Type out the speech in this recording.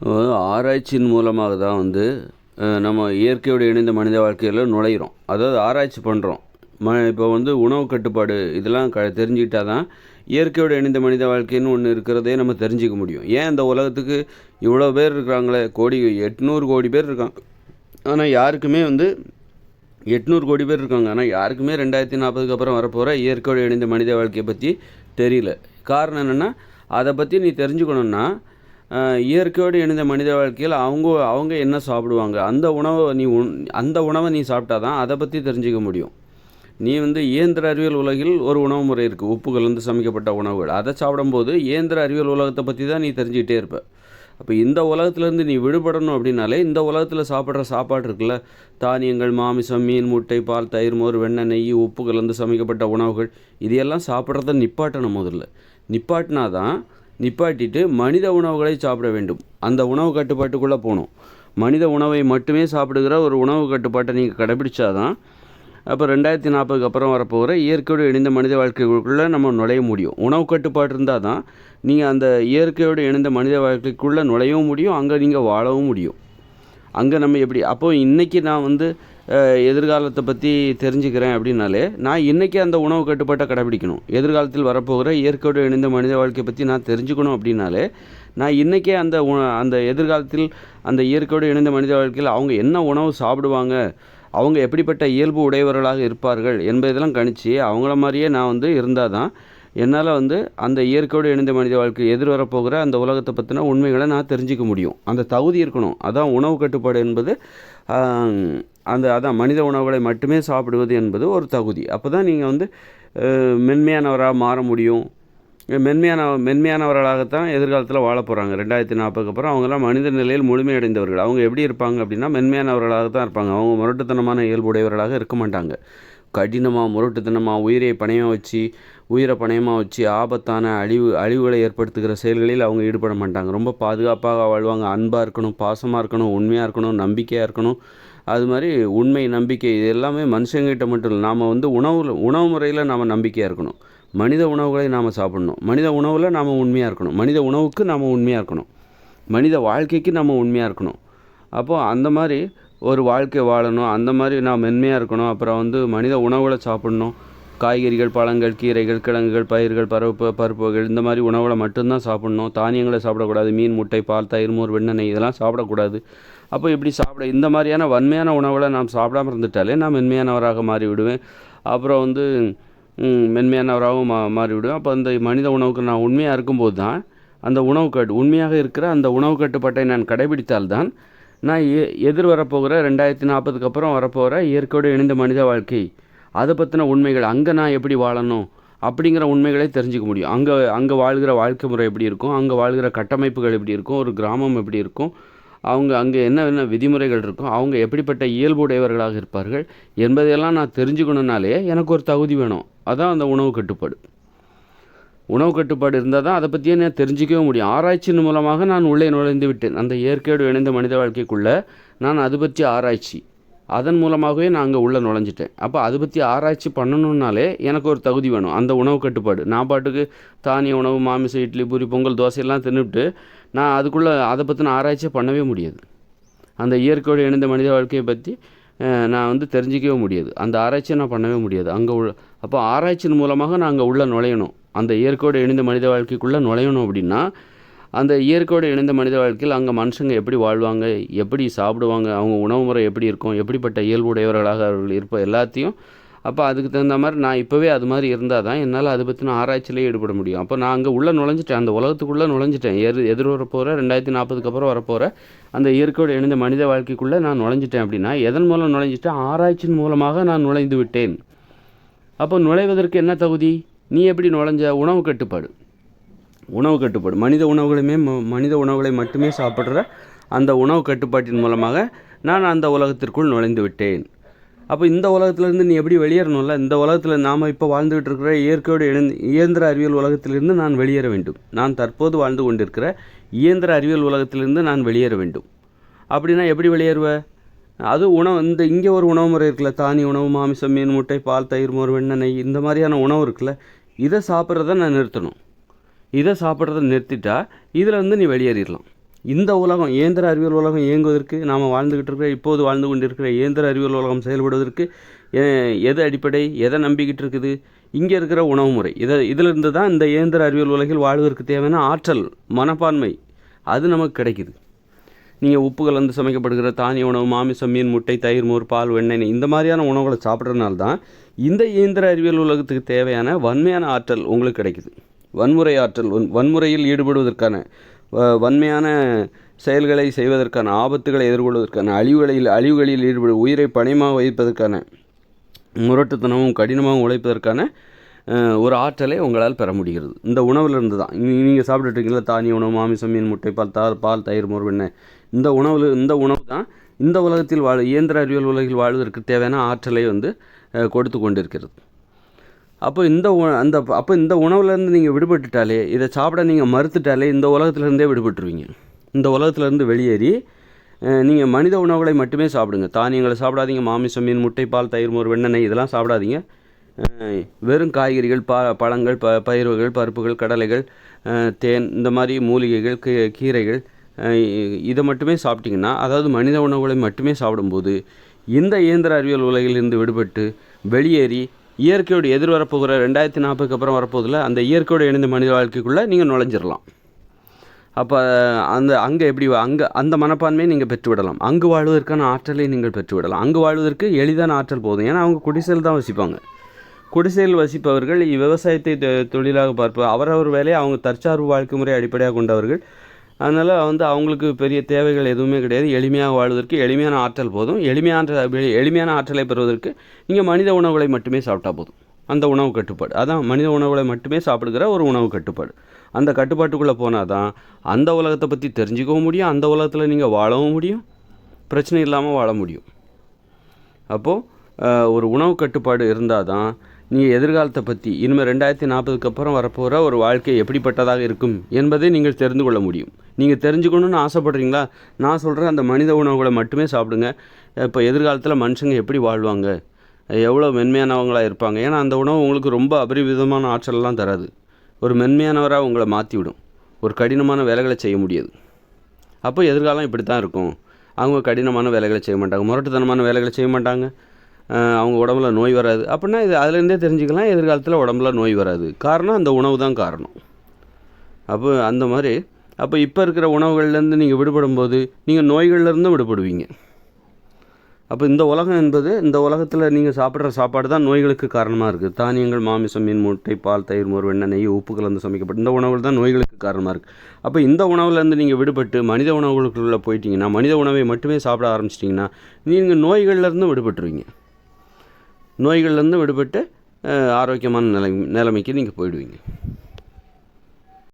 அதாவது ஆராய்ச்சியின் மூலமாக தான் வந்து நம்ம இயற்கையோடு இணைந்த மனித வாழ்க்கையில் நுழையிறோம். அதாவது ஆராய்ச்சி பண்ணுறோம் ம இப்போ வந்து உணவு கட்டுப்பாடு இதெல்லாம் க தெரிஞ்சுக்கிட்டா தான் இயற்கையோடு இணைந்த மனித வாழ்க்கைன்னு ஒன்று இருக்கிறதே நம்ம தெரிஞ்சுக்க முடியும். ஏன் இந்த உலகத்துக்கு இவ்வளோ பேர் இருக்கிறாங்களே? கோடி எட்நூறு கோடி பேர் இருக்காங்க. ஆனால் யாருக்குமே வந்து எட்நூறு கோடி பேர் இருக்காங்க. ஆனால் யாருக்குமே ரெண்டாயிரத்தி நாற்பதுக்கு அப்புறம் வரப்போகிற இயற்கையோடு இணைந்த மனித வாழ்க்கையை பற்றி தெரியல. காரணம் என்னென்னா அதை பற்றி நீ தெரிஞ்சுக்கணுன்னா இயற்கையோடு இணைந்த மனித வாழ்க்கையில் அவங்க அவங்க என்ன சாப்பிடுவாங்க? அந்த உணவை நீ உண் அந்த உணவை நீ சாப்பிட்டா தான் அதை பற்றி தெரிஞ்சுக்க முடியும். நீ வந்து இயந்திர அறிவியல் உலகில் ஒரு உணவு முறை இருக்குது உப்பு கலந்து சமைக்கப்பட்ட உணவுகள். அதை சாப்பிடும்போது இயந்திர அறிவியல் உலகத்தை பற்றி தான் நீ தெரிஞ்சுக்கிட்டே இருப்ப. அப்போ இந்த உலகத்துலேருந்து நீ விடுபடணும் அப்படின்னாலே இந்த உலகத்தில் சாப்பிட்ற சாப்பாடு இருக்குல்ல? தானியங்கள் மாமிசம் மீன் முட்டை பால் தயிர் மோர் வெண்ணெய் நெய் உப்பு கலந்து சமைக்கப்பட்ட உணவுகள். இதையெல்லாம் சாப்பிட்றத நிப்பாட்டணும் முதல்ல. நிப்பாட்டினா தான் நிப்பாட்டிட்டு மனித உணவுகளை சாப்பிட வேண்டும். அந்த உணவு கட்டுப்பாட்டுக்குள்ளே போகணும். மனித உணவை மட்டுமே சாப்பிடுகிற ஒரு உணவு கட்டுப்பாட்டை நீங்கள் கடைபிடிச்சாதான் அப்போ ரெண்டாயிரத்தி நாற்பதுக்கு அப்புறம் வரப்போகிற இயற்கையோடு இணைந்த மனித வாழ்க்கைக்குள்ளே நம்ம நுழைய முடியும். உணவு கட்டுப்பாடு இருந்தால் தான் நீங்கள் அந்த இயற்கையோடு இணைந்த மனித வாழ்க்கைக்குள்ளே நுழையவும் முடியும் அங்கே நீங்கள் வாழவும் முடியும். அங்கே நம்ம எப்படி அப்போது இன்றைக்கி நான் வந்து எதிர்காலத்தை பற்றி தெரிஞ்சுக்கிறேன் அப்படின்னாலே நான் இன்றைக்கி அந்த உணவு கட்டுப்பாட்டை கடைபிடிக்கணும். எதிர்காலத்தில் வரப்போகிற இயற்கையோடு இணைந்த மனித வாழ்க்கையை பற்றி நான் தெரிஞ்சுக்கணும் அப்படின்னாலே நான் இன்றைக்கே அந்த உண- அந்த எதிர்காலத்தில் அந்த இயற்கையோடு இணைந்த மனித வாழ்க்கையில் அவங்க என்ன உணவு சாப்பிடுவாங்க அவங்க எப்படிப்பட்ட இயல்பு உடையவர்களாக இருப்பார்கள் என்பதெல்லாம் கணிச்சு அவங்கள மாதிரியே நான் வந்து இருந்தால் தான் என்னால் வந்து அந்த இயற்கையோடு இணைந்த மனித வாழ்க்கை எதிர்வரப்போகிற அந்த உலகத்தை பற்றின உண்மைகளை நான் தெரிஞ்சுக்க முடியும். அந்த தகுதி இருக்கணும். அதான் உணவு கட்டுப்பாடு என்பது அந்த அதான் மனித உணவுகளை மட்டுமே சாப்பிடுவது என்பது ஒரு தகுதி. அப்போ தான் நீங்கள் வந்து மென்மையானவராக மாற முடியும். மென்மையான மென்மையானவர்களாகத்தான் எதிர்காலத்தில் வாழ போகிறாங்க ரெண்டாயிரத்தி நாற்பதுக்கு அப்புறம் அவங்கெல்லாம் மனித நிலையில் முழுமையடைந்தவர்கள். அவங்க எப்படி இருப்பாங்க அப்படின்னா மென்மையானவர்களாக தான் இருப்பாங்க. அவங்க முரட்டுத்தனமான இயல்புடையவர்களாக இருக்க மாட்டாங்க. கடினமாக முரட்டுத்தனமாக உயிரை பணயமாக வச்சு உயிரை பணயமாக வச்சு ஆபத்தான அழிவு அழிவுகளை ஏற்படுத்துகிற செயல்களில் அவங்க ஈடுபட மாட்டாங்க. ரொம்ப பாதுகாப்பாக வாழ்வாங்க. அன்பாக இருக்கணும் பாசமாக இருக்கணும் உண்மையாக இருக்கணும் நம்பிக்கையாக இருக்கணும். அது மாதிரி உண்மை நம்பிக்கை இது எல்லாமே மனுஷங்கிட்ட மட்டும் இல்லை. நாம் வந்து உணவு உணவு முறையில் நாம் நம்பிக்கையாக இருக்கணும். மனித உணவுகளை நாம் சாப்பிடணும். மனித உணவில் நாம் உண்மையாக இருக்கணும். மனித உணவுக்கு நாம் உண்மையாக இருக்கணும். மனித வாழ்க்கைக்கு நம்ம உண்மையாக இருக்கணும். அப்போது அந்த மாதிரி ஒரு வாழ்க்கை வாழணும் அந்த மாதிரி நான் மென்மையாக இருக்கணும். அப்புறம் வந்து மனித உணவுகளை சாப்பிடணும். காய்கறிகள் பழங்கள் கீரைகள் கிழங்குகள் பயிர்கள் பருப்பு பருப்புகள் இந்த மாதிரி உணவுகளை மட்டும்தான் சாப்பிடணும். தானியங்களை சாப்பிடக்கூடாது. மீன் முட்டை பால் தயிர் மோர் வெண்ணெய் இதெல்லாம் சாப்பிடக்கூடாது. அப்போ இப்படி சாப்பிட இந்த மாதிரியான வன்மையான உணவுகளை நாம் சாப்பிடாம இருந்துட்டாலே நான் மென்மையானவராக மாறி விடுவேன் அப்புறம் வந்து மென்மையானவராகவும் மா மாறிவிடுவேன். அப்போ அந்த மனித உணவுக்கு நான் உண்மையாக இருக்கும்போது தான் அந்த உணவு கட்டு உண்மையாக இருக்கிற அந்த உணவு கட்டுப்பாட்டை நான் கடைபிடித்தால்தான் நான் எ எதிர் வரப்போகிற ரெண்டாயிரத்தி நாற்பதுக்கு அப்புறம் வரப்போகிற இயற்கையோடு இணைந்த மனித வாழ்க்கை. அதை பற்றின உண்மைகள் அங்கே நான் எப்படி வாழணும் அப்படிங்கிற உண்மைகளை தெரிஞ்சுக்க முடியும். அங்கே அங்கே வாழ்கிற வாழ்க்கை முறை எப்படி இருக்கும்? அங்கே வாழ்கிற கட்டமைப்புகள் எப்படி இருக்கும்? ஒரு கிராமம் எப்படி இருக்கும்? அவங்க அங்கே என்ன என்ன விதிமுறைகள் இருக்கும்? அவங்க எப்படிப்பட்ட இயல்புடையவர்களாக இருப்பார்கள்? என்பதையெல்லாம் நான் தெரிஞ்சுக்கணுன்னாலே எனக்கு ஒரு தகுதி வேணும். அதான் அந்த உணவு கட்டுப்பாடு. உணவு கட்டுப்பாடு இருந்தால் தான் அதை பற்றியே நான் தெரிஞ்சிக்கவே முடியும். ஆராய்ச்சியின் மூலமாக நான் உள்ளே நுழைந்து விட்டேன். அந்த இயற்கையோடு இணைந்த மனித வாழ்க்கைக்குள்ளே நான் அது பற்றி ஆராய்ச்சி. அதன் மூலமாகவே நான் அங்கே உள்ளே நுழைஞ்சிட்டேன். அப்போ அதை பற்றி ஆராய்ச்சி பண்ணணுன்னாலே எனக்கு ஒரு தகுதி வேணும். அந்த உணவு கட்டுப்பாடு. நான் பாட்டுக்கு தானிய உணவு மாமிசம் இட்லி பூரி பொங்கல் தோசையெல்லாம் தின்னுட்டு நான் அதுக்குள்ளே அதை பற்றின ஆராய்ச்சியை பண்ணவே முடியாது. அந்த இயற்கையோடு இணைந்த மனித வாழ்க்கையை பற்றி நான் வந்து தெரிஞ்சிக்கவே முடியாது. அந்த ஆராய்ச்சியை நான் பண்ணவே முடியாது. அங்கே உள்ள அப்போ ஆராய்ச்சியின் மூலமாக நான் அங்கே உள்ளே நுழையணும். அந்த இயற்கையோடு இணைந்த மனித வாழ்க்கைக்குள்ளே நுழையணும் அப்படின்னா அந்த இயற்கையோடு இணைந்த மனித வாழ்க்கையில் அங்கே மனுஷங்க எப்படி வாழ்வாங்க எப்படி சாப்பிடுவாங்க அவங்க உணவு முறை எப்படி இருக்கும் எப்படிப்பட்ட இயல்புடையவர்களாக அவர்கள் இருப்ப எல்லாத்தையும் அப்போ அதுக்கு தகுந்த மாதிரி நான் இப்போவே அது மாதிரி இருந்தால் தான் என்னால் அதை பற்றின ஆராய்ச்சியிலே ஈடுபட முடியும். அப்போ நான் அங்கே உள்ளே நுழைஞ்சிட்டேன் அந்த உலகத்துக்குள்ளே நுழைஞ்சிட்டேன். எதிர் எதிர் வரப்போகிற ரெண்டாயிரத்தி நாற்பதுக்கு அப்புறம் வரப்போகிற அந்த இயற்கையோடு இணைந்த மனித வாழ்க்கைக்குள்ளே நான் நுழைஞ்சிட்டேன் அப்படின்னா எதன் மூலம் நுழைஞ்சிட்டேன்? ஆராய்ச்சியின் மூலமாக நான் நுழைந்து விட்டேன். அப்போ நுழைவதற்கு என்ன தகுதி? நீ எப்படி நுழைஞ்ச? உணவு கட்டுப்பாடு. உணவு கட்டுப்பாடு. மனித உணவுகளையுமே ம- மனித உணவுகளை மட்டுமே சாப்பிட்ற அந்த உணவு கட்டுப்பாட்டின் மூலமாக நான் அந்த உலகத்திற்குள் நுழைந்து விட்டேன். அப்போ இந்த உலகத்திலேருந்து நீ எப்படி வெளியேறணும்ல இந்த உலகத்தில் நாம் இப்போ வாழ்ந்துகிட்டு இருக்கிற இயற்கையோடு இணைந்து இயந்திர அறிவியல் உலகத்திலிருந்து நான் வெளியேற வேண்டும். நான் தற்போது வாழ்ந்து கொண்டிருக்கிற இயந்திர அறிவியல் உலகத்திலிருந்து நான் வெளியேற வேண்டும். அப்படின்னா எப்படி வெளியேறுவ? அது உணவு இந்த இங்கே ஒரு உணவு முறை இருக்குல்ல தானி உணவு மாமிசம் மீன் முட்டை பால் தயிர் மோர் வெண்ணெய் நெய் இந்த மாதிரியான உணவு இருக்குல்ல இதை சாப்பிட்றத நான் நிறுத்தணும். இதை சாப்பிட்றத நிறுத்திட்டா இதில் வந்து நீ வெளியேறிடலாம். இந்த உலகம் இயந்திர அறிவியல் உலகம் இயங்குவதற்கு நாம் வாழ்ந்துக்கிட்டு இருக்கிற இப்போது வாழ்ந்து கொண்டிருக்கிற இயந்திர அறிவியல் உலகம் செயல்படுவதற்கு எது அடிப்படை எதை நம்பிக்கிட்டு இருக்குது? இங்கே இருக்கிற உணவு முறை. இதை இதிலிருந்து தான் இந்த இயந்திர அறிவியல் உலகில் வாழ்வதற்கு தேவையான ஆற்றல் மனப்பான்மை அது நமக்கு கிடைக்குது. நீங்கள் உப்பு கலந்து சமைக்கப்படுகிற தானிய உணவு மாமிசம் மீன் முட்டை தயிர் மோர் பால் வெண்ணெய் இந்த மாதிரியான உணவுகளை சாப்பிட்றதுனால தான் இந்த இயந்திர அறிவியல் உலகத்துக்கு தேவையான வன்மையான ஆற்றல் உங்களுக்கு கிடைக்குது. வன்முறை ஆற்றல் வன் வன்முறையில் ஈடுபடுவதற்கான வ- வன்மையான செயல்களை செய்வதற்கான ஆபத்துகளை எதிர்கொள்வதற்கான அழிவுகளில் அழிவுகளில் ஈடுபடு உயிரை பணியமாக வைப்பதற்கான முரட்டுத்தனமும் கடினமாகவும் உழைப்பதற்கான ஒரு ஆற்றலை உங்களால் பெற முடிகிறது. இந்த உணவுலேருந்து தான். நீங்கள் சாப்பிட்டுருக்கீங்களா தானிய உணவு மாமிசம் மீன் முட்டை பால் தால் பால் தயிர் மோர் வெண்ணெய். இந்த உணவு இந்த உணவு தான் இந்த உலகத்தில் வாழ் இயந்திர அறிவியல் உலகில் வாழ்வதற்கு தேவையான ஆற்றலை வந்து கொடுத்து கொண்டிருக்கிறது. அப்போ இந்த உ- அந்த அப்போ இந்த உணவுலேருந்து நீங்கள் விடுபட்டுட்டாலே இதை சாப்பிட நீங்கள் மறுத்துட்டாலே இந்த உலகத்துலேருந்தே விடுபட்டுருவீங்க. இந்த உலகத்துலேருந்து வெளியேறி நீங்கள் மனித உணவுகளை மட்டுமே சாப்பிடுங்க. தானியங்களை சாப்பிடாதீங்க மாமிசம் மீன் முட்டை பால் தயிர் மோர் வெண்ணெய் இதெல்லாம் சாப்பிடாதீங்க. வெறும் காய்கறிகள் ப பழங்கள் ப பயிர்கள் பருப்புகள் கடலைகள் தேன் இந்த மாதிரி மூலிகைகள் கீ- கீரைகள் இதை மட்டுமே சாப்பிட்டிங்கன்னா அதாவது மனித உணவுகளை மட்டுமே சாப்பிடும்போது இந்த இயந்திர அறிவியல் உலகிலிருந்து விடுபட்டு வெளியேறி இயற்கையோடு எதிர்வரப்போகிற ரெண்டாயிரத்தி நாற்பதுக்கு அப்புறம் வரப்போதில் அந்த இயற்கையோடு இணைந்த மனித வாழ்க்கைக்குள்ளே நீங்கள் நுழைஞ்சிடலாம் அப்போ அந்த அங்கே எப்படி அங்கே அந்த மனப்பான்மையை நீங்கள் பெற்றுவிடலாம். அங்கு வாழ்வதற்கான ஆற்றலை நீங்கள் பெற்றுவிடலாம். அங்கு வாழ்வதற்கு எளிதான ஆற்றல் போதும். ஏன்னா அவங்க குடிசையில் தான் வசிப்பாங்க. குடிசையில் வசிப்பவர்கள் விவசாயத்தை தொழிலாக பார்ப்ப அவரவர் வேலையை அவங்க தற்சார்பு வாழ்க்கை முறை அடிப்படையாக கொண்டவர்கள். அதனால் வந்து அவங்களுக்கு பெரிய தேவைகள் எதுவுமே கிடையாது. எளிமையாக வாழ்வதற்கு எளிமையான ஆற்றல் போதும். எளிமையான எளிமையான ஆற்றலை பெறுவதற்கு நீங்கள் மனித உணவுகளை மட்டுமே சாப்பிட்டா போதும். அந்த உணவு கட்டுப்பாடு. அதான் மனித உணவுகளை மட்டுமே சாப்பிடுகிற ஒரு உணவு கட்டுப்பாடு. அந்த கட்டுப்பாட்டுக்குள்ளே போனால் தான் அந்த உலகத்தை பற்றி தெரிஞ்சுக்கவும் முடியும். அந்த உலகத்தில் நீங்கள் வாழவும் முடியும். பிரச்சனை இல்லாமல் வாழ முடியும். அப்போது ஒரு உணவு கட்டுப்பாடு இருந்தால் தான் நீங்கள் எதிர்காலத்தை பற்றி இனிமேல் ரெண்டாயிரத்தி நாற்பதுக்கு அப்புறம் வரப்போகிற ஒரு வாழ்க்கை எப்படிப்பட்டதாக இருக்கும் என்பதை நீங்கள் தெரிந்து கொள்ள முடியும். நீங்கள் தெரிஞ்சுக்கணும்னு ஆசைப்பட்றீங்களா? நான் சொல்கிறேன் அந்த மனித உணவுகளை மட்டுமே சாப்பிடுங்க. இப்போ எதிர்காலத்தில் மனுஷங்க எப்படி வாழ்வாங்க? எவ்வளோ மென்மையானவங்களாக இருப்பாங்க? ஏன்னா அந்த உணவு உங்களுக்கு ரொம்ப அபரிவிதமான ஆற்றலெல்லாம் தராது. ஒரு மென்மையானவராக உங்களை மாற்றி விடும் ஒரு கடினமான வேலைகளை செய்ய முடியாது. அப்போ எதிர்காலம் இப்படி தான் இருக்கும். அவங்க கடினமான வேலைகளை செய்ய மாட்டாங்க. முரட்டுத்தனமான வேலைகளை செய்ய மாட்டாங்க. அவங்க உடம்புல நோய் வராது. அப்படின்னா இது அதுலேருந்தே தெரிஞ்சுக்கலாம் எதிர்காலத்தில் உடம்புல நோய் வராது. காரணம் அந்த உணவு தான் காரணம். அப்போ அந்த மாதிரி அப்போ இப்போ இருக்கிற உணவுகள்லேருந்து நீங்கள் விடுபடும்போது நீங்கள் நோய்கள்லேருந்தும் விடுபடுவீங்க. அப்போ இந்த உலகம் என்பது இந்த உலகத்தில் நீங்கள் சாப்பிட்ற சாப்பாடு தான் நோய்களுக்கு காரணமாக இருக்குது தானியங்கள் மாமிசம் மீன் முட்டை பால் தயிர் மோர் வெண்ணெய் நெய் உப்பு கலந்து சமைக்கப்பட்ட இந்த உணவுகள் தான் நோய்களுக்கு காரணமாக இருக்குது அப்போ இந்த உணவுலேருந்து நீங்கள் விடுபட்டு மனித உணவுகளுக்குள்ளே போயிட்டீங்கன்னா மனித உணவை மட்டுமே சாப்பிட ஆரம்பிச்சிட்டிங்கன்னா நீங்கள் நோய்கள்லேருந்து விடுபட்டுருவீங்க. நோய்கள்லேருந்து விடுபட்டு ஆரோக்கியமான நிலை நிலைமைக்கு நீங்கள் போயிடுவீங்க.